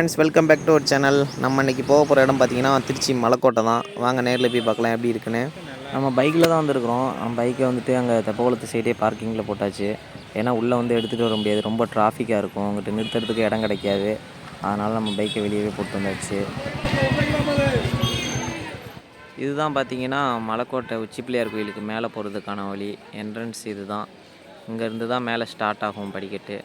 Friends welcome back to our channel நம்ம இன்றைக்கி போக போகிற இடம் பார்த்தீங்கன்னா திருச்சி மலைக்கோட்டை தான். வாங்க நேரில் போய் பார்க்கலாம் எப்படி இருக்குன்னு. நம்ம பைக்கில் தான் வந்திருக்கிறோம். நம்ம பைக்கை வந்துட்டு அங்கே தெப்பகுளத்து சைடே பார்க்கிங்கில் போட்டாச்சு. ஏன்னா உள்ளே வந்து எடுத்துகிட்டு வர முடியாது. ரொம்ப டிராஃபிக்காக இருக்கும். அங்கிட்டு நிறுத்துறதுக்கு இடம் கிடைக்காது. அதனால் நம்ம பைக்கை வெளியவே போட்டு வந்தாச்சு. இதுதான் பார்த்தீங்கன்னா மலைக்கோட்டை உச்சிப்பிள்ளையார் கோயிலுக்கு மேலே போகிறதுக்கான வழி. என்ட்ரன்ஸ் இது தான் இங்கேருந்து தான் மேலே ஸ்டார்ட் ஆகும் படிக்கட்டு.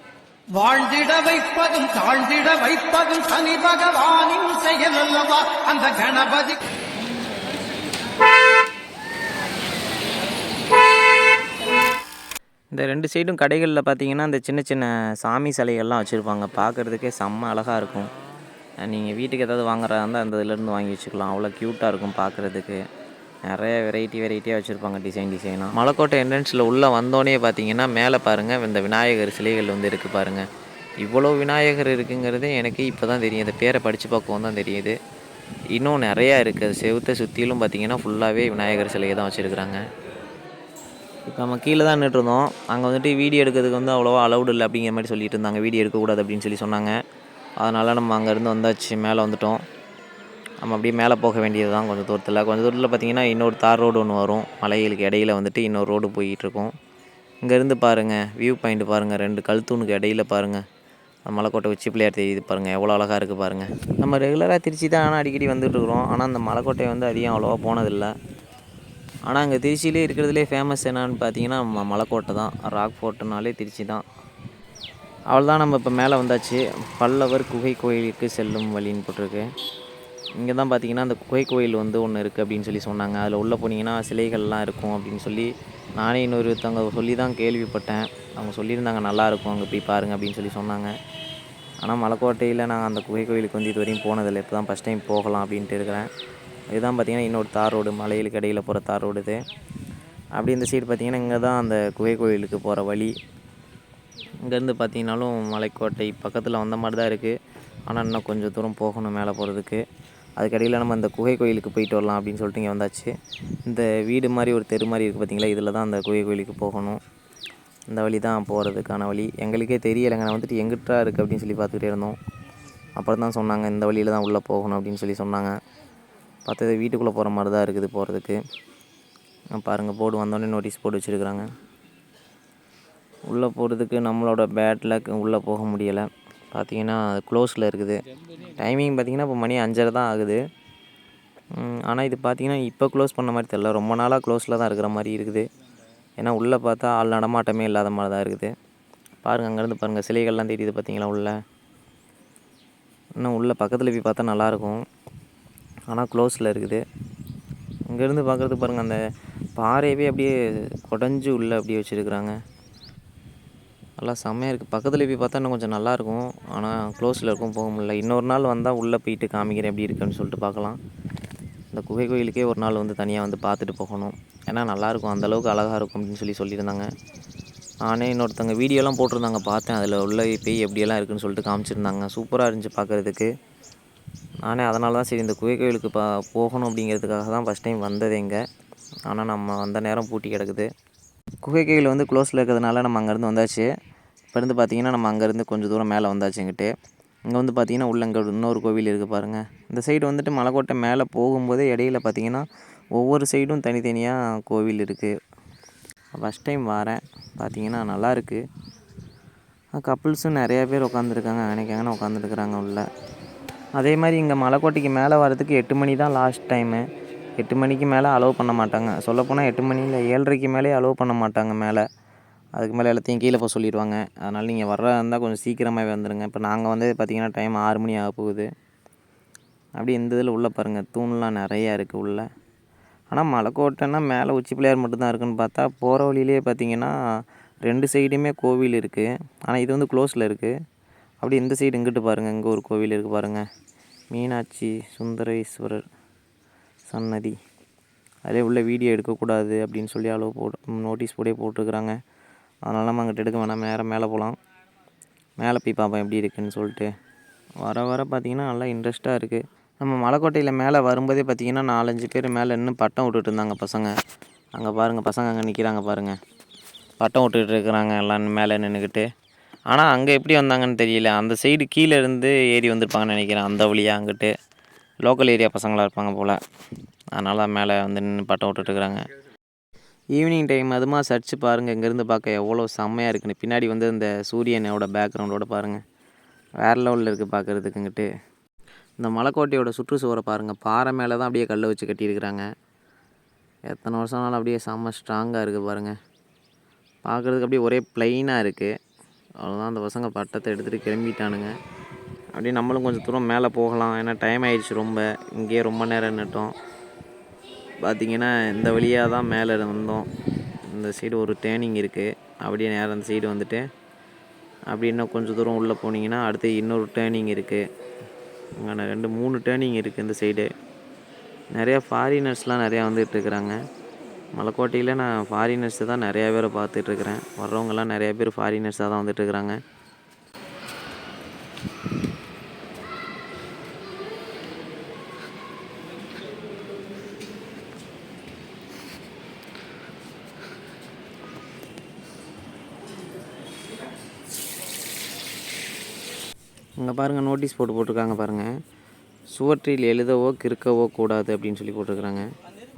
வாழ்ந்திட வைப்பதும் தாழ்ந்திட வைப்பதும் சனி பகவானின் செயல் அல்லவா அந்த கணபதி இந்த ரெண்டு சைடும் கடைகளில் பார்த்தீங்கன்னா இந்த சின்ன சின்ன சாமி சிலைகள்லாம் வச்சுருப்பாங்க. பார்க்குறதுக்கே செம்ம அழகாக இருக்கும். நீங்கள் வீட்டுக்கு ஏதாவது வாங்குறதா இருந்தால் அந்த இதுலேருந்து வாங்கி வச்சுக்கலாம். அவ்வளோ க்யூட்டாக இருக்கும் பார்க்குறதுக்கு நிறைய வெரைட்டி வெரைட்டியாக வச்சுருப்பாங்க டிசைன் டிசைனாக மலைக்கோட்டை என்ட்ரன்ஸில் உள்ளே வந்தோடனே பார்த்தீங்கன்னா மேலே பாருங்கள் இந்த விநாயகர் சிலைகள் வந்து இருக்குது பாருங்கள் இவ்வளோ விநாயகர் இருக்குங்கிறது எனக்கு இப்போ தான் தெரியும். இந்த பேரை படித்து பார்க்கவும் தான் தெரியுது. இன்னும் நிறையா இருக்குது அது செவுத்தை சுற்றிலும் பார்த்தீங்கன்னா ஃபுல்லாகவே விநாயகர் சிலையை தான் வச்சுருக்குறாங்க. இப்போ நம்ம கீழே தான் நின்றுருந்தோம் அங்கே வந்துட்டு வீடியோ எடுக்கிறதுக்கு வந்து அவ்வளோவா அலௌடு இல்லை அப்படிங்கிற மாதிரி சொல்லிட்டு இருந்தாங்க. வீடியோ எடுக்கக்கூடாது அப்படின்னு சொல்லி சொன்னாங்க. அதனால் நம்ம அங்கேருந்து வந்தாச்சு. மேலே வந்துட்டோம். நம்ம அப்படியே மேலே போக வேண்டியது தான் கொஞ்சம் தூரத்தில். கொஞ்சம் தூரத்தில் பார்த்தீங்கன்னா இன்னொரு தார் ரோடு ஒன்று வரும். மலைகளுக்கு இடையில் வந்துட்டு இன்னொரு ரோடு போயிட்டுருக்கும். இங்கேருந்து பாருங்கள் வியூ பாயிண்ட் பாருங்கள் ரெண்டு கழுத்தூணுக்கு இடையில பாருங்கள் மலைக்கோட்டை உச்சி பிள்ளையார் தெரியுது பாருங்கள் எவ்வளோ அழகாக இருக்குது பாருங்கள் நம்ம ரெகுலராக திருச்சி தான் ஆனால் அடிக்கடி வந்துட்டு இருக்கிறோம். ஆனால் அந்த மலைக்கோட்டை வந்து அதிகம் அவ்வளோவா போனதில்லை. ஆனால் அங்கே திருச்சியிலே இருக்கிறதுலே ஃபேமஸ் என்னன்னு பார்த்தீங்கன்னா ம- மலைக்கோட்டை தான். ராக் ஃபோர்ட்டுனாலே திருச்சி தான் அவ்வளோதான் நம்ம இப்போ மேலே வந்தாச்சு. பல்லவர் குகை கோயிலுக்கு செல்லும் வழின்னு போட்டிருக்கு. இங்கே தான் பார்த்தீங்கன்னா அந்த குகை கோயில் வந்து ஒன்று இருக்குது அப்படின்னு சொல்லி சொன்னாங்க. அதில் உள்ளே போனீங்கன்னா சிலைகள்லாம் இருக்கும் அப்படின்னு சொல்லி நானே இன்னொருத்தவங்க சொல்லி தான் கேள்விப்பட்டேன். அவங்க சொல்லியிருந்தாங்க நல்லாயிருக்கும் அங்கே போய் பாருங்க அப்படின்னு சொல்லி சொன்னாங்க. ஆனால் மலைக்கோட்டையில் நான் அந்த குகை கோயிலுக்கு வந்து இது வரையும் போனதில்லை. இப்போ தான் ஃபஸ்ட் டைம் போகலாம் அப்படின்ட்டு இருக்கிறேன். இதுதான் பார்த்தீங்கன்னா இன்னொரு தார் ரோடு மலைகளுக்கு இடையில் போகிற தார் ரோடு இது. அப்படி இந்த சைடு பார்த்தீங்கன்னா இங்கே தான் அந்த குகை கோயிலுக்கு போகிற வழி. இங்கேருந்து பார்த்தீங்கன்னாலும் மலைக்கோட்டை பக்கத்தில் வந்த மாதிரி தான் இருக்குது ஆனால் இன்னும் கொஞ்சம் தூரம் போகணும் மேலே போகிறதுக்கு அதுக்கடியில் நம்ம அந்த குகை கோயிலுக்கு போயிட்டு வரலாம் அப்படின்னு சொல்லிட்டு இங்கே வந்தாச்சு. இந்த வீடு மாதிரி ஒரு தெரு மாதிரி இருக்குது பார்த்தீங்களா? இதில் தான் அந்த குகை கோயிலுக்கு போகணும். இந்த வழி தான் போகிறதுக்கான வழி. எங்களுக்கே தெரியலைங்க. நான் வந்துட்டு எங்கிட்டா இருக்குது அப்படின்னு சொல்லி பார்த்துக்கிட்டே இருந்தோம். அப்புறம் தான் சொன்னாங்க இந்த வழியில் தான் உள்ளே போகணும் அப்படின்னு சொல்லி சொன்னாங்க. பார்த்தது வீட்டுக்குள்ளே போகிற மாதிரி தான் இருக்குது போகிறதுக்கு. பாருங்கள் போர்டு வந்தோடனே நோட்டீஸ் போர்டு வச்சுருக்குறாங்க. உள்ளே போகிறதுக்கு நம்மளோட பேட்டில் உள்ளே போக முடியலை. பார்த்தீங்கன்னா க்ளோஸில் இருக்குது. டைமிங் பார்த்தீங்கன்னா இப்போ மணி அஞ்சரை தான் ஆகுது. ஆனால் இது பார்த்தீங்கன்னா இப்போ க்ளோஸ் பண்ண மாதிரி தெரியல. ரொம்ப நாளாக க்ளோஸில் தான் இருக்கிற மாதிரி இருக்குது. ஏன்னா உள்ளே பார்த்தா ஆள் நடமாட்டமே இல்லாத மாதிரி தான் இருக்குது. பாருங்கள் அங்கேருந்து பாருங்கள் சிலைகள்லாம் தெரியுது பார்த்தீங்களா உள்ளே? இன்னும் உள்ளே பக்கத்தில் போய் பார்த்தா நல்லாயிருக்கும். ஆனால் க்ளோஸில் இருக்குது. இங்கேருந்து பார்க்குறதுக்கு பாருங்கள் அந்த பாறையவே அப்படியே குடஞ்சி உள்ளே அப்படியே வச்சுருக்குறாங்க. நல்லா செம்மையாக இருக்குது பக்கத்தில் போய் பார்த்தா இன்னும் கொஞ்சம் நல்லாயிருக்கும் ஆனால் க்ளோஸில் இருக்கும் போக முடியல. இன்னொரு நாள் வந்தால் உள்ளே போயிட்டு காமிக்கிறேன் எப்படி இருக்குன்னு சொல்லிட்டு பார்க்கலாம். இந்த குகை கோயிலுக்கே ஒரு நாள் வந்து தனியாக வந்து பார்த்துட்டு போகணும். ஏன்னா நல்லாயிருக்கும் அந்தளவுக்கு அழகாக இருக்கும் அப்படின்னு சொல்லி சொல்லியிருந்தாங்க. நானே இன்னொருத்தவங்க வீடியோலாம் போட்டிருந்தாங்க. பார்த்தேன். அதில் உள்ள பேய் எப்படியெல்லாம் இருக்குன்னு சொல்லிட்டு காமிச்சிருந்தாங்க. சூப்பராக இருந்துச்சு பார்க்குறதுக்கு. நானே அதனால தான் சரி இந்த குகை கோயிலுக்கு பா போகணும் அப்படிங்கிறதுக்காக தான் ஃபஸ்ட் டைம் வந்தது இங்கே. ஆனால் நம்ம வந்த நேரம் பூட்டி கிடக்குது. குகை வந்து க்ளோஸில் இருக்கிறதுனால நம்ம அங்கேருந்து வந்தாச்சு. இப்போ இருந்து பார்த்திங்கன்னா நம்ம அங்கேருந்து கொஞ்சம் தூரம் மேலே வந்தாச்சு இங்கிட்டு இங்கே வந்து பார்த்திங்கன்னா உள்ள இங்கே இன்னொரு கோவில் இருக்குது பாருங்கள் இந்த சைடு வந்துட்டு மலைக்கோட்டை மேலே போகும்போதே இடையில பார்த்தீங்கன்னா ஒவ்வொரு சைடும் தனித்தனியாக கோவில் இருக்குது ஃபஸ்ட் டைம் வரேன். பார்த்தீங்கன்னா நல்லா இருக்குது கப்புள்ஸும் நிறையா பேர் உட்காந்துருக்காங்க நினைக்காங்கன்னு உட்காந்துருக்குறாங்க உள்ள. அதே மாதிரி இங்கே மலைக்கோட்டைக்கு மேலே வரதுக்கு எட்டு மணி தான் லாஸ்ட் டைமு எட்டு மணிக்கு மேலே அலோவ் பண்ண மாட்டாங்க. சொல்லப்போனால் எட்டு மணியில் ஏழரைக்கு மேலே அலோவ் பண்ண மாட்டாங்க மேலே. அதுக்கு மேலே எல்லாத்தையும் கீழே போக சொல்லிடுவாங்க. அதனால் நீங்கள் வர்றதா இருந்தால் கொஞ்சம் சீக்கிரமாகவே வந்துடுங்க இப்போ நாங்கள் வந்து பார்த்திங்கன்னா டைம் ஆறு மணி ஆக போகுது. அப்படி இந்த இதில் உள்ளே பாருங்கள் தூண்லாம் நிறையா இருக்குது உள்ளே. ஆனால் மலைக்கோட்டைன்னா மேலே உச்சி பிள்ளையார் மட்டும்தான் இருக்குன்னு பார்த்தா போகிற வழியிலே பார்த்தீங்கன்னா ரெண்டு சைடுமே கோவில் இருக்குது ஆனால் இது வந்து க்ளோஸில் இருக்குது அப்படி இந்த சைடு இங்கிட்டு பாருங்கள் இங்கே ஒரு கோவில் இருக்குது பாருங்கள் மீனாட்சி சுந்தரேஸ்வரர். சன்னதி. அதிலே உள்ள வீடியோ எடுக்கக்கூடாது அப்படின்னு சொல்லி அளவு போட்டு நோட்டீஸ் போர்டே போட்டிருக்கிறாங்க. அதனால் நம்ம அங்கிட்ட எடுக்க வேணாம். நேரம் மேலே போகலாம் மேலே போய் பார்ப்போம் எப்படி இருக்குன்னு சொல்லிட்டு. வர வர பார்த்திங்கன்னா நல்லா இன்ட்ரெஸ்ட்டாக இருக்குது நம்ம மலைக்கோட்டையில் மேலே வரும்போதே பார்த்தீங்கன்னா நாலஞ்சு பேர் மேலே இன்னும் பட்டம் விட்டுட்டு இருந்தாங்க பசங்க. அங்கே பாருங்கள் பசங்க அங்கே நிற்கிறாங்க பாருங்கள் பட்டம் விட்டுட்டு இருக்கிறாங்க எல்லாம் மேலே நின்றுக்கிட்டு ஆனால் அங்கே எப்படி வந்தாங்கன்னு தெரியல. அந்த சைடு கீழே இருந்து ஏறி வந்திருப்பாங்கன்னு நினைக்கிறேன். அந்த வழியாக அங்கிட்டு. லோக்கல் ஏரியா பசங்களாக இருப்பாங்க போல். அதனால் மேலே வந்து நின்று பட்டம் விட்டுட்டுருக்குறாங்க. ஈவினிங் டைம் அதுமா சர்ச்சு பாருங்கள் இங்கேருந்து பார்க்க எவ்வளோ செம்மையாக இருக்குன்னு. பின்னாடி வந்து இந்த சூரியனோட பேக்ரவுண்டோட பாருங்கள் வேறு லெவலில் இருக்குது பார்க்குறதுக்கு இங்கிட்டு. இந்த மலைக்கோட்டையோட சுற்றுச்சுவரை பாருங்கள் பாறை மேலே தான் அப்படியே கல்லை வச்சு கட்டியிருக்கிறாங்க. எத்தனை வருஷம்னாலும் அப்படியே செம்ம ஸ்ட்ராங்காக இருக்குது பாருங்கள் பார்க்குறதுக்கு அப்படியே ஒரே ப்ளைனாக இருக்குது அவ்வளோதான் அந்த பசங்க பட்டத்தை எடுத்துகிட்டு கிளம்பிட்டானுங்க. அப்படியே நம்மளும் கொஞ்சம் தூரம் மேலே போகலாம். ஏன்னா டைம் ஆயிடுச்சு ரொம்ப. இங்கேயே ரொம்ப நேரம் நின்றுட்டோம் பார்த்திங்கன்னா இந்த வழியாக தான் மேலே வந்தோம். இந்த சைடு ஒரு டேர்னிங் இருக்குது அப்படியே நேரம் அந்த சைடு வந்துட்டு அப்படி இன்னும் கொஞ்சம் தூரம் உள்ளே போனீங்கன்னா அடுத்து இன்னொரு டேர்னிங் இருக்குது அங்கே ரெண்டு மூணு டேர்னிங் இருக்குது இந்த சைடு நிறையா ஃபாரினர்ஸ்லாம் நிறையா வந்துட்டு இருக்கிறாங்க மலைக்கோட்டையில் நான் ஃபாரினர்ஸ் தான் நிறையா பேரை பார்த்துட்ருக்குறேன் வர்றவங்கலாம் நிறையா பேர் ஃபாரினர்ஸாக தான் வந்துட்டுருக்குறாங்க இங்கே பாருங்கள் நோட்டீஸ் போட்டு போட்டிருக்காங்க பாருங்கள் சுவற்றில் எழுதவோ கிறுக்கவோ கூடாது அப்படின்னு சொல்லி போட்டிருக்கிறாங்க.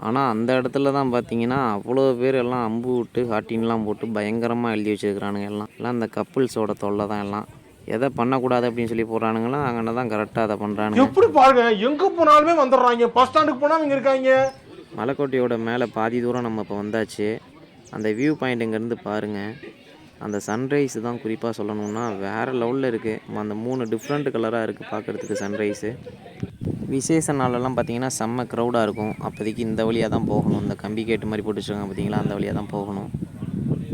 ஆனால் அந்த இடத்துல தான் பார்த்தீங்கன்னா அவ்வளோ பேர் எல்லாம் அம்பு விட்டு ஹாட்டின்லாம் போட்டு பயங்கரமாக எழுதி வச்சுருக்கிறானுங்க எல்லாம். எல்லாம் இந்த கப்புள்ஸோட தொல்லை தான் எல்லாம். எதை பண்ணக்கூடாது அப்படின்னு சொல்லி போடுறானுங்களோ அங்கே தான் கரெக்டாக அதை பண்ணுறானுங்க எப்படி பாருங்க எங்க போனாலுமே வந்துடுறாங்க. பஸ் ஸ்டாண்டுக்கு போனா இங்க இருக்காங்க. மலைக்கோட்டையோட மேலே பாதி தூரம் நம்ம இப்போ வந்தாச்சு. அந்த வியூ பாயிண்ட் இங்கேருந்து பாருங்கள் அந்த சன்ரைஸ் தான் குறிப்பாக சொல்லணும்னா வேறு லெவலில் இருக்குது அந்த மூணு டிஃப்ரெண்ட் கலராக இருக்குது பார்க்குறதுக்கு சன்ரைஸு விசேஷ நாளெல்லாம் பார்த்தீங்கன்னா செம்ம க்ரௌடாக இருக்கும். அப்போதைக்கு இந்த வழியாக தான் போகணும். இந்த கம்பி கேட்டு மாதிரி போட்டு வச்சுருக்காங்க பார்த்தீங்களா அந்த வழியாக தான் போகணும்.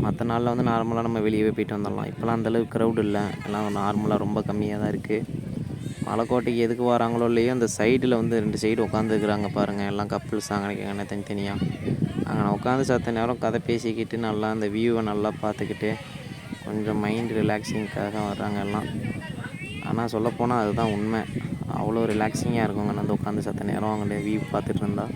மற்ற நாளில் வந்து நார்மலாக நம்ம வெளியவே போயிட்டு வந்துடலாம். இப்போலாம் அந்தளவுக்கு க்ரௌட் இல்லை. எல்லாம் நார்மலாக ரொம்ப கம்மியாக தான் இருக்குது மலைக்கோட்டைக்கு எதுக்கு வராங்களோ இல்லையோ அந்த சைடில் வந்து ரெண்டு சைடு உட்காந்துருக்குறாங்க பாருங்கள் எல்லாம் கப்புள்ஸ் அங்கே தனித்தனியாக அங்கே உட்காந்து சத்த நேரம் கதை பேசிக்கிட்டு நல்லா அந்த வியூவை நல்லா பார்த்துக்கிட்டு கொஞ்சம் மைண்ட் ரிலாக்ஸிங்க்காக வர்றாங்க எல்லாம். ஆனால் சொல்லப்போனால் அதுதான் உண்மை. அவ்வளோ ரிலாக்ஸிங்காக இருக்கும் அங்கே வந்து உட்காந்து சத்த நேரம் அங்கே வியூ பார்த்துட்டு இருந்தா.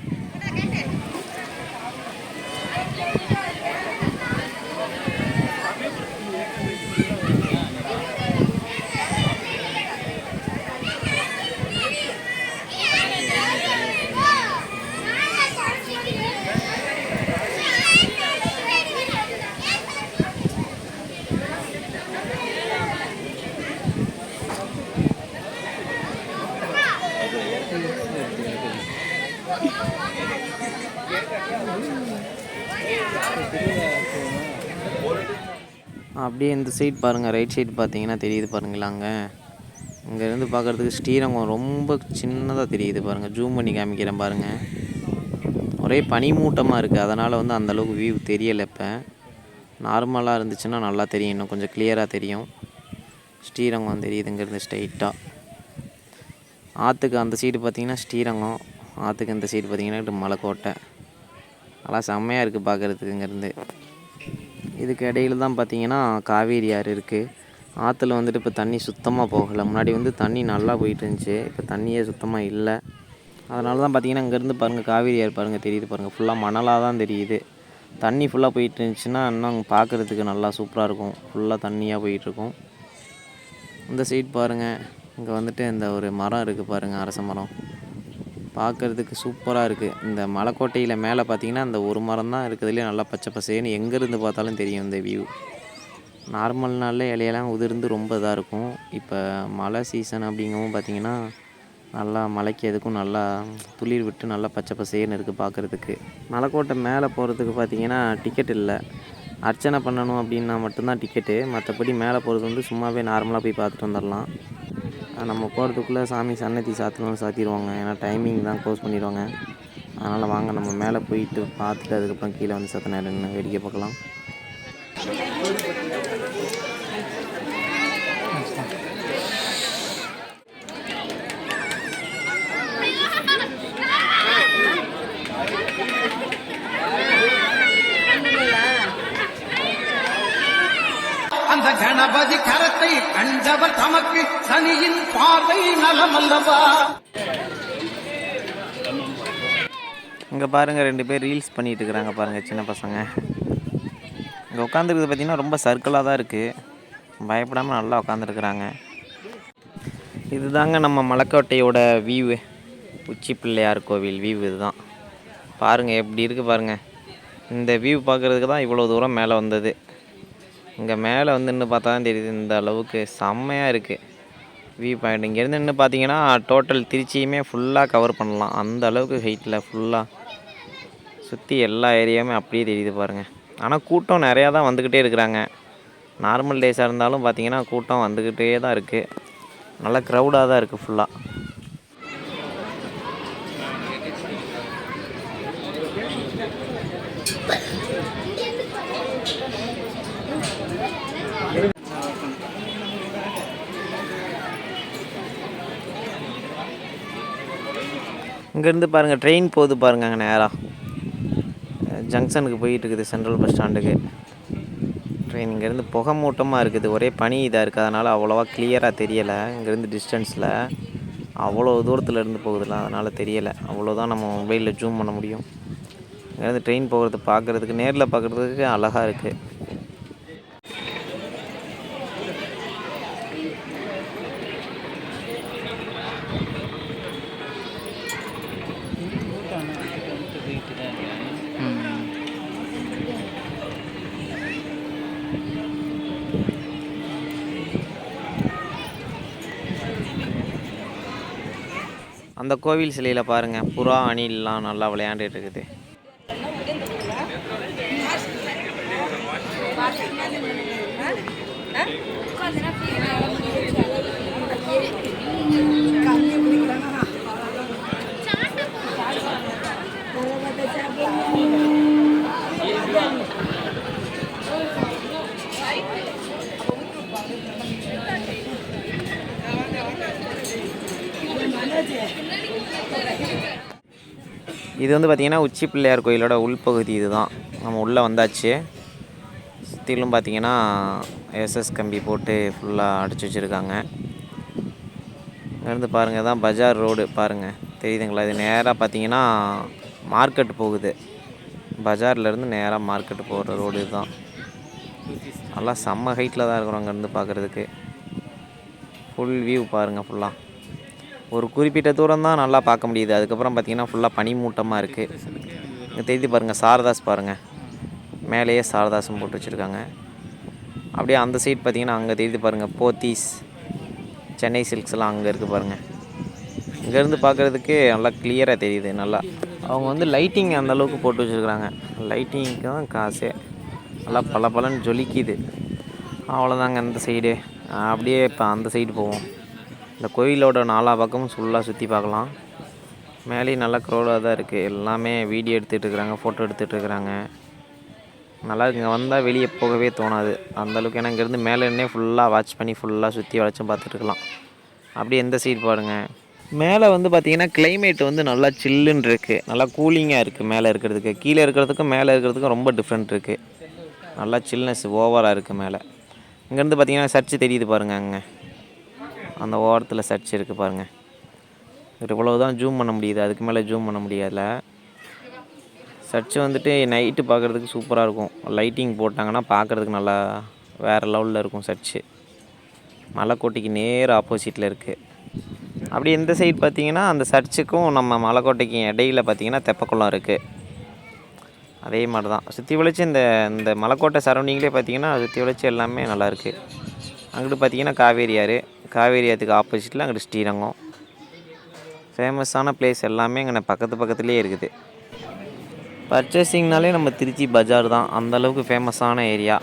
அப்படியே இந்த சைட் பாருங்கள் ரைட் சைடு பார்த்தீங்கன்னா தெரியுது பாருங்களா அங்கே. இங்கேருந்து பார்க்குறதுக்கு ஸ்ரீரங்கம் ரொம்ப சின்னதாக தெரியுது பாருங்கள் ஜூம் பண்ணி காமிக்கிறேன் பாருங்கள் ஒரே பனிமூட்டமாக இருக்குது அதனால் வந்து அந்தளவுக்கு வியூ தெரியலை இப்போ. நார்மலாக இருந்துச்சுன்னா நல்லா தெரியும். இன்னும் கொஞ்சம் கிளியராக தெரியும். ஸ்ரீரங்கம் தெரியுது இங்கேருந்து ஸ்ட்ரைட்டாக ஆற்றுக்கு அந்த சைடு பார்த்தீங்கன்னா ஸ்ரீரங்கம். ஆற்றுக்கு இந்த சைடு பார்த்தீங்கன்னா மலைக்கோட்டை. நல்லா செம்மையாக இருக்குது பார்க்குறதுக்கு இங்கேருந்து இதுக்கு இடையில தான் பார்த்தீங்கன்னா காவேரி ஆறு இருக்குது ஆற்றுல வந்துட்டு இப்போ தண்ணி சுத்தமாக போகலை. முன்னாடி வந்து தண்ணி நல்லா போயிட்டு இருந்துச்சு. இப்போ தண்ணியே சுத்தமாக இல்லை. அதனால தான் பார்த்தீங்கன்னா இங்கேருந்து பாருங்கள் காவேரி ஆறு பாருங்கள் தெரியுது பாருங்கள் ஃபுல்லாக மணலாக தான் தெரியுது. தண்ணி ஃபுல்லாக போயிட்டு இருந்துச்சுன்னா இன்னும் பார்க்குறதுக்கு நல்லா சூப்பராக இருக்கும். ஃபுல்லாக தண்ணியாக போயிட்டுருக்கும் இந்த சைட் பாருங்கள் இங்கே வந்துட்டு இந்த ஒரு மரம் இருக்குது பாருங்கள் அரச மரம். பார்க்குறதுக்கு சூப்பராக இருக்குது இந்த மலைக்கோட்டையில் மேலே பார்த்தீங்கன்னா அந்த ஒரு மரம் தான் இருக்கிறதுலே நல்லா பச்சை பசேன்னு எங்கேருந்து பார்த்தாலும் தெரியும் இந்த வியூ நார்மல் நாளில் இலையெல்லாம் உதிர்ந்து ரொம்ப இதாக இருக்கும். இப்போ மழை சீசன் அப்படிங்கவும் பார்த்தீங்கன்னா நல்லா மலைக்கு எதுக்கும் நல்லா துளிர் விட்டு நல்லா பச்சை பசேன்னு இருக்குது பார்க்குறதுக்கு. மலைக்கோட்டை மேலே போகிறதுக்கு பார்த்தீங்கன்னா டிக்கெட் இல்லை. அர்ச்சனை பண்ணணும் அப்படின்னா மட்டும்தான் டிக்கெட்டு மற்றபடி மேலே போகிறது வந்து சும்மாவே நார்மலாக போய் பார்த்துட்டு வந்துடலாம் நம்ம போகிறதுக்குள்ளே சாமி சன்னதி சாத்தணும் சாத்திடுவாங்க. ஏன்னா டைமிங் தான் க்ளோஸ் பண்ணிடுவாங்க. அதனால் வாங்க நம்ம மேலே போயிட்டு பார்த்துட்டு அதுக்கப்புறம் கீழே வந்து சத்த நேரம் நின்னு வேடிக்கை பார்க்கலாம் அந்த கணபதி கரத்தை கண்டவர் தமக்கு சனியின் பார்வை நலமல்லவா? இங்கே பாருங்கள் ரெண்டு பேர் ரீல்ஸ் பண்ணிட்டு இருக்கிறாங்க பாருங்கள் சின்ன பசங்க. இங்கே உட்காந்துருக்குது பார்த்தீங்கன்னா ரொம்ப சர்க்கிளாக தான் இருக்குது பயப்படாமல் நல்லா உட்காந்துருக்குறாங்க இதுதாங்க நம்ம மலைக்கோட்டையோட வியூவு உச்சி பிள்ளையார் கோவில் வியூ இதுதான். பாருங்கள் எப்படி இருக்குது பாருங்கள் இந்த வியூ பார்க்குறதுக்கு தான் இவ்வளோ தூரம் மேலே வந்தது. இங்கே மேலே வந்து நின்று பார்த்தா தான் தெரியுது இந்த அளவுக்கு செம்மையாக இருக்குது வியூ பாயிண்ட் இங்கேருந்து நின்று பார்த்தீங்கன்னா டோட்டல் திருச்சியுமே ஃபுல்லாக கவர் பண்ணலாம். அந்த அளவுக்கு ஹைட்டில் ஃபுல்லாக சுற்றி எல்லா ஏரியாவுமே அப்படியே தெரியுது பாருங்கள் ஆனால் கூட்டம் நிறையா தான் வந்துக்கிட்டே இருக்கிறாங்க. நார்மல் டேஸாக இருந்தாலும் பார்த்தீங்கன்னா கூட்டம் வந்துக்கிட்டே தான் இருக்குது நல்லா க்ரௌடாக தான் இருக்குது ஃபுல்லாக இங்கேருந்து பாருங்கள் ட்ரெயின் போகுது பாருங்க அங்கே நேராக ஜங்ஷனுக்கு போயிட்டு இருக்குது சென்ட்ரல் பஸ் ஸ்டாண்டுக்கு ட்ரெயின் இங்கேருந்து புகை மூட்டமாக இருக்குது ஒரே பனி இதாக இருக்குது அதனால் அவ்வளோவா கிளியராக தெரியலை. இங்கேருந்து டிஸ்டன்ஸில் அவ்வளோ தூரத்தில் இருந்து போகுதுல அதனால் தெரியலை. அவ்வளோதான் நம்ம மொபைலில் ஜூம் பண்ண முடியும். இங்கேருந்து ட்ரெயின் போகிறது பார்க்குறதுக்கு நேரில் பார்க்குறதுக்கு அழகாக இருக்குது அந்த கோவில் சிலையில் பாருங்கள் புறா அணிலெலாம் நல்லா விளையாண்டுட்டு இருக்குது. இது வந்து பார்த்திங்கன்னா உச்சி பிள்ளையார் கோயிலோட உள்பகுதி இதுதான். நம்ம உள்ளே வந்தாச்சு. சுற்றிலும் பார்த்தீங்கன்னா எஸ்எஸ் கம்பி போட்டு ஃபுல்லாக அடிச்சு வச்சுருக்காங்க. இங்கேருந்து பாருங்கள் தான் பஜார் ரோடு. பாருங்கள் தெரியுதுங்களா? இது நேராக பார்த்தீங்கன்னா மார்க்கெட் போகுது. பஜார்லேருந்து நேராக மார்க்கெட் போகிற ரோடு இதுதான். நல்லா செம்ம ஹைட்டில் தான் இருக்கிறோம் அங்கேருந்து பார்க்குறதுக்கு ஃபுல் வியூ பாருங்கள் ஃபுல்லாக ஒரு குறிப்பிட்ட தூரம் தான் நல்லா பார்க்க முடியுது. அதுக்கப்புறம் பார்த்தீங்கன்னா ஃபுல்லாக பனிமூட்டமாக இருக்குது இங்கே தெரியுது பாருங்கள் சாரதாஸ் பாருங்கள் மேலேயே சாரதாஸும் போட்டு வச்சுருக்காங்க. அப்படியே அந்த சைட் பார்த்தீங்கன்னா அங்கே தெரிஞ்சு பாருங்கள் போத்தீஸ் சென்னை சில்க்ஸ் எல்லாம் அங்கே இருக்குது பாருங்கள் இங்கேருந்து பார்க்குறதுக்கு நல்லா கிளியராக தெரியுது நல்லா. அவங்க வந்து லைட்டிங் அந்த அளவுக்கு போட்டு வச்சுருக்குறாங்க. லைட்டிங்க்கு தான் காசே. நல்லா பல பலன்னு ஜொலிக்குது. அவ்வளோதாங்க அந்த சைடு அப்படியே இப்போ அந்த சைடு போவோம். இந்த கோயிலோட நாலா பக்கமும் ஃபுல்லாக சுற்றி பார்க்கலாம். மேலேயும் நல்லா க்ரௌடாக தான் இருக்குது எல்லாமே வீடியோ எடுத்துகிட்டு இருக்கிறாங்க ஃபோட்டோ எடுத்துகிட்டு இருக்கிறாங்க. நல்லா இங்கே வந்தால் வெளியே போகவே தோணாது. அந்தளவுக்கு ஏன்னா இங்கேருந்து மேலே ஃபுல்லாக வாட்ச் பண்ணி ஃபுல்லாக சுற்றி வளைச்சும் பார்த்துட்டுருக்கலாம் அப்படியே எந்த சைடு பாருங்கள் மேலே வந்து பார்த்திங்கன்னா கிளைமேட் வந்து நல்லா சில்லுன்னு இருக்குது நல்லா கூலிங்காக இருக்குது மேலே இருக்கிறதுக்கு. கீழே இருக்கிறதுக்கும் மேலே இருக்கிறதுக்கும் ரொம்ப டிஃப்ரெண்ட் இருக்குது நல்லா சில்னஸ் ஓவராக இருக்குது மேலே. இங்கேருந்து பார்த்திங்கன்னா சர்ச்சு தெரியுது பாருங்கள் அங்கே. அந்த ஓரத்தில் சர்ச் இருக்குது பாருங்கள் இவ்வளவு தான் ஜூம் பண்ண முடியுது. அதுக்கு மேலே ஜூம் பண்ண முடியாதுல. சர்ச் வந்துட்டு நைட்டு பார்க்குறதுக்கு சூப்பராக இருக்கும். லைட்டிங் போட்டாங்கன்னா பார்க்குறதுக்கு நல்லா வேறு லெவலில் இருக்கும் சர்ச்சு மலைக்கோட்டைக்கு நேர் ஆப்போசிட்டில் இருக்குது அப்படி இந்த சைடு பார்த்தீங்கன்னா அந்த சர்ச்சுக்கும் நம்ம மலைக்கோட்டைக்கும் இடையில பார்த்தீங்கன்னா தெப்பக்குளம் இருக்குது அதே மாதிரி தான் சுற்றி வளைச்சு இந்த இந்த மலைக்கோட்டை சரௌண்டிங்லேயே பார்த்தீங்கன்னா சுற்றி வளைச்சு எல்லாமே நல்லாயிருக்கு அங்கிட்டு பார்த்தீங்கன்னா காவேரி ஆறு. காவேரி ஆற்றுக்கு ஆப்போசிட்டில் அங்கிட்டு ஸ்ரீரங்கம். ஃபேமஸான பிளேஸ் எல்லாமே இங்கே பக்கத்து பக்கத்துலேயே இருக்குது. பர்ச்சேசிங்னாலே நம்ம திருச்சி பஜார் தான். அந்தளவுக்கு ஃபேமஸான ஏரியா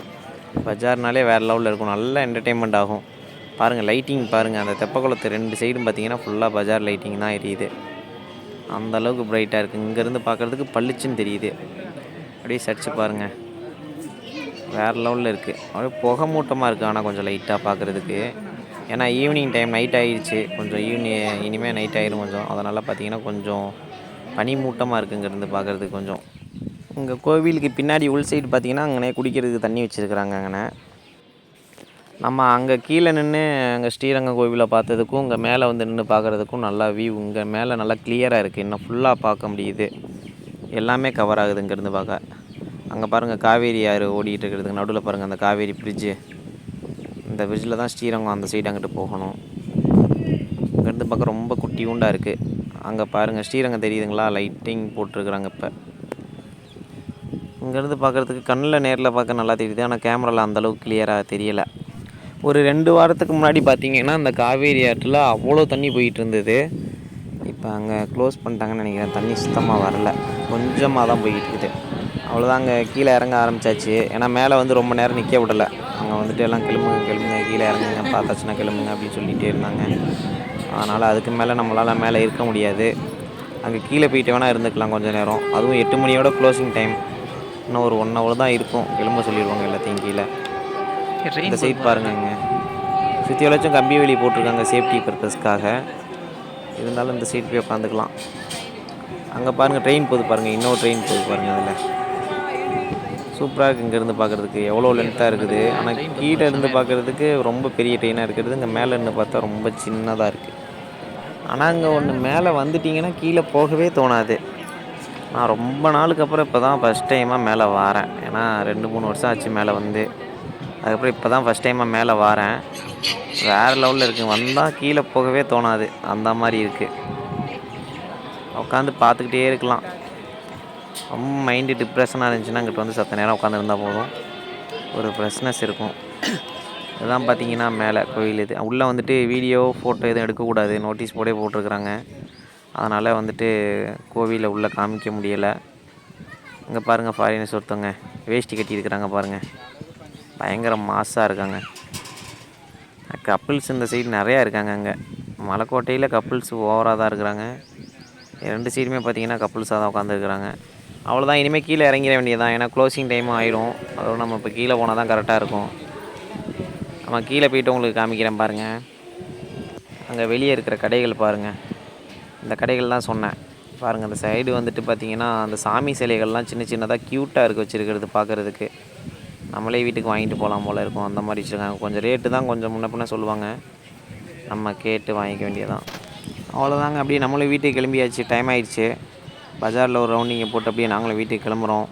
பஜார்னாலே வேறு லெவலில் இருக்கும். நல்ல என்டர்டெயின்மெண்ட் ஆகும். பாருங்கள் லைட்டிங் பாருங்கள் அந்த தெப்பக்குளத்து ரெண்டு சைடும் பார்த்தீங்கன்னா ஃபுல்லாக பஜார் லைட்டிங் தான் எரியுது. அந்த அளவுக்கு இருக்குது இங்கேருந்து பார்க்குறதுக்கு பளிச்சுன்னு தெரியுது. அப்படியே சர்ச்சு பாருங்கள் வேறு லெவலில் இருக்குது அப்படியே புகை மூட்டமாக இருக்குது ஆனால் கொஞ்சம் லைட்டாக பார்க்குறதுக்கு ஏன்னா ஈவினிங் டைம் நைட் ஆகிடுச்சு கொஞ்சம் ஈவினிங் இனிமேல் நைட் ஆகிடும் கொஞ்சம். அதனால் பார்த்தீங்கன்னா கொஞ்சம் பனி மூட்டமாக இருக்குது பார்க்குறதுக்கு கொஞ்சம். இங்கே கோவிலுக்கு பின்னாடி உள் சைடு பார்த்தீங்கன்னா அங்கனே குடிக்கிறதுக்கு தண்ணி வச்சுருக்குறாங்க அங்கனே. நம்ம அங்கே கீழே நின்று அங்கே ஸ்ரீரங்கம் கோவிலை பார்த்ததுக்கும் இங்கே மேலே வந்து நின்று பார்க்குறதுக்கும் நல்லா வியூ இங்கே மேலே நல்லா கிளியராக இருக்குது இன்னும் ஃபுல்லாக பார்க்க முடியுது. எல்லாமே கவர் ஆகுது இங்கேருந்து பார்க்க அங்கே பாருங்கள் காவேரி ஆறு ஓடிட்டு இருக்கிறதுக்கு நடுவில் பாருங்கள் அந்த காவேரி பிரிட்ஜு இந்த பிரிட்ஜில் தான் ஸ்ரீரங்கம் அந்த சைடு அங்கிட்டு போகணும். இங்கேருந்து பார்க்க ரொம்ப குட்டியூண்டாக இருக்குது அங்கே பாருங்கள் ஸ்ரீரங்கம் தெரியுதுங்களா? லைட்டிங் போட்டிருக்குறாங்க இப்போ. இங்கேருந்து பார்க்குறதுக்கு கண்ணில் நேரில் பார்க்க நல்லா தெரியுது. ஆனால் கேமராவில் அந்தளவுக்கு கிளியராக தெரியலை. ஒரு ரெண்டு வாரத்துக்கு முன்னாடி பார்த்தீங்கன்னா அந்த காவேரி ஆற்றில் அவ்வளோ தண்ணி போயிட்டு இருந்தது. இப்போ அங்கே க்ளோஸ் பண்ணிட்டாங்கன்னு நினைக்கிறேன். தண்ணி சுத்தமாக வரல. கொஞ்சமாக தான் போயிட்டு இருக்குது. அவ்வளோதான் அங்கே கீழே இறங்க ஆரம்பிச்சாச்சு. ஏன்னா மேலே வந்து ரொம்ப நேரம் நிற்க விடலை. அங்கே வந்துட்டு எல்லாம் கிளம்புங்க கிளம்புங்க கீழே இறங்குங்க பார்த்தாச்சுன்னா கிளம்புங்க அப்படின்னு சொல்லிகிட்டே இருந்தாங்க. அதனால் அதுக்கு மேலே நம்மளால் மேலே இருக்க முடியாது. அங்கே கீழே போயிட்டு வேணால் இருந்துக்கலாம் கொஞ்சம் நேரம். அதுவும் எட்டு மணியோட க்ளோசிங் டைம் இன்னும் ஒரு ஒன் ஹவர் தான் இருக்கும். கிளம்ப சொல்லிடுவாங்க எல்லாத்தையும் கீழே. இந்த சைட் பாருங்கங்க. சுற்றி வளைச்சும் கம்பி வேலி போட்டிருக்காங்க சேஃப்டி பர்பஸ்க்காக இருந்தாலும் இந்த சைட் போய் உட்காந்துக்கலாம். அங்கே பாருங்கள் ட்ரெயின் போகுது பாருங்கள் இன்னொரு ட்ரெயின் போகுது பாருங்கள் அதில். சூப்பராக இருக்குது இங்கேருந்து பார்க்குறதுக்கு எவ்வளோ லென்த்தாக இருக்குது. ஆனால் கீழே இருந்து பார்க்குறதுக்கு ரொம்ப பெரிய ட்ரெயினாக இருக்கிறது இங்கே மேலே இருந்து பார்த்தா ரொம்ப சின்னதாக இருக்குது ஆனால் அங்கே ஒன்று மேலே வந்துட்டிங்கன்னா கீழே போகவே தோணாது. நான் ரொம்ப நாளுக்கு அப்புறம் இப்போ தான் ஃபஸ்ட் டைமாக மேலே வாரேன். ஏன்னா ரெண்டு மூணு வருஷம் ஆச்சு மேலே வந்து. அதுக்கப்புறம் இப்போ தான் ஃபஸ்ட் டைமாக மேலே வாரேன். வேறு லெவலில் இருக்குது வந்தால் கீழே போகவே தோணாது. அந்த மாதிரி இருக்குது உட்காந்து பார்த்துக்கிட்டே இருக்கலாம். ரொம்ப மைண்டு டிப்ரெஷனாக இருந்துச்சுன்னா அங்கிட்ட வந்து சத்த நேரம் உட்காந்துருந்தா போதும். ஒரு ஃப்ரெஷ்னஸ் இருக்கும். இதெல்லாம் பார்த்தீங்கன்னா மேலே கோயில் இது. உள்ளே வந்துட்டு வீடியோ ஃபோட்டோ எதுவும் எடுக்கக்கூடாது. நோட்டீஸ் போர்டே போட்டிருக்கிறாங்க. அதனால் வந்துட்டு கோவிலில் உள்ளே காமிக்க முடியலை. இங்கே பாருங்கள் ஃபாரினர்ஸ் ஒருத்தவங்க வேஷ்டி கட்டியிருக்கிறாங்க பாருங்கள் பயங்கர மாஸாக இருக்காங்க. கப்புள்ஸ் இந்த சைடு நிறையா இருக்காங்க அங்கே. மலைக்கோட்டையில் கப்புள்ஸ் ஓவராக தான் இருக்கிறாங்க. ரெண்டு சைடுமே பார்த்தீங்கன்னா கப்புள்ஸாக தான் உட்காந்துருக்குறாங்க அவ்வளோதான் இனிமேல் கீழே இறங்கிட வேண்டியதான் ஏன்னா க்ளோசிங் டைமும் ஆகிடும் அதோட நம்ம இப்போ கீழே போனால் தான் கரெக்டாக இருக்கும். நம்ம கீழே போயிட்டு உங்களுக்கு காமிக்கிறேன் பாருங்கள் அங்கே வெளியே இருக்கிற கடைகள் பாருங்கள் இந்த கடைகள் தான் சொன்னேன். பாருங்கள் அந்த சைடு வந்துட்டு பார்த்தீங்கன்னா அந்த சாமி சிலைகள்லாம் சின்ன சின்னதாக க்யூட்டாக இருக்க வச்சுருக்கிறது பார்க்குறதுக்கு நம்மளே வீட்டுக்கு வாங்கிட்டு போகலாம் போல் இருக்கும். அந்த மாதிரி வச்சுருக்காங்க. கொஞ்சம் ரேட்டு தான் கொஞ்சம் முன்ன பின்ன சொல்லுவாங்க. நம்ம கேட்டு வாங்கிக்க வேண்டியதான் அவ்வளோதாங்க அப்படியே நம்மளும் வீட்டுக்கு கிளம்பியாச்சு. டைம் ஆயிடுச்சு. பஜாரில் ஒரு ரவுண்டிங்கை போட்டு அப்படியே நாங்களும் வீட்டுக்கு கிளம்புறோம்.